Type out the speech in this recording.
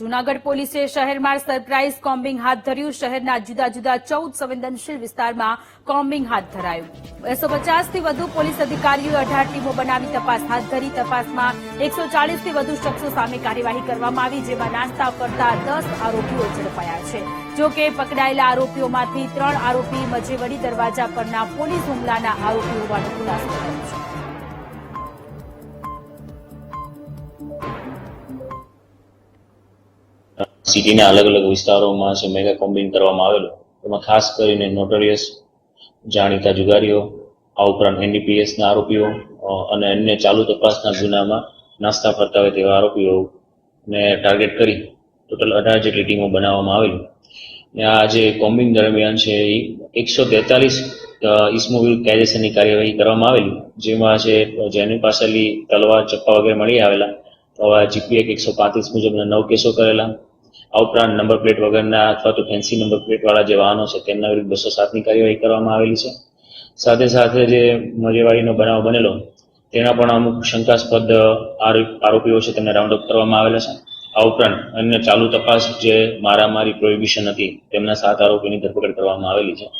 જૂનાગઢ પોલીસે શહેરમાં surprise combing હાથ ધર્યું. શહેરના જુદા જુદા ચૌદ સંવેદનશીલ વિસ્તારમાં કોમ્બિંગ હાથ ધરાયું. બસો પચાસથી વધુ પોલીસ અધિકારીઓએ અઢાર ટીમો બનાવી તપાસ હાથ ધરી. તપાસમાં એકસો ચાલીસથી વધુ શખ્સો સામે કાર્યવાહી કરવામાં આવી, જેમાં નાસ્તા કરતા દસ આરોપીઓ ઝડપાયા છે. જો કે પકડાયેલા આરોપીઓમાંથી ત્રણ આરોપી મજેવડી દરવાજા પરના પોલીસ હુમલાના આરોપી હોવાનો ખુલાસો કર્યો છે. સિટીના અલગ અલગ વિસ્તારોમાં જે મેગા કોમ્બિંગ કરવામાં આવેલું, એમાં ખાસ કરીને નોટોરિયસ જાણીતા જુગારીઓ, આ ઉપરાંત એનડીપીએસના આરોપીઓ અને અન્ય ચાલુ તપાસના ગુનામાં નાસ્તા ફરતા હોય તેવા આરોપીઓ ને ટાર્ગેટ કરી ટોટલ અઢાર જેટલી ટીમો બનાવવામાં આવેલી. ને આ જે કોમ્બિંગ દરમિયાન છે એ એકસો તેતાલીસ ઇસમો વિરુદ્ધ કાયદેસરની કાર્યવાહી કરવામાં આવેલી, જેમાં છે, જેની પાસેલી તલવાર, ચપ્પા વગેરે મળી આવેલા. તો હવે જીપીએક એકસો પાંત્રીસ મુજબના નવ કેસો કરેલા. આ ઉપરાંત નંબર પ્લેટ વગરના અથવા તો ફેન્સી નંબર પ્લેટ વાળા જે વાહનો છે, તેમના વિરુદ્ધ બસો સાતની કાર્યવાહી કરવામાં આવેલી છે. સાથે સાથે જે મજેવાડીનો બનાવ બનેલો, તેના પણ અમુક શંકાસ્પદ આરો- આરોપીઓ છે, તેમને રાઉન્ડ અપ કરવામાં આવેલા છે. આ ઉપરાંત અન્ય ચાલુ તપાસ જે મારામારી પ્રોહિબિશન હતી, તેમના સાત આરોપીની ધરપકડ કરવામાં આવેલી છે.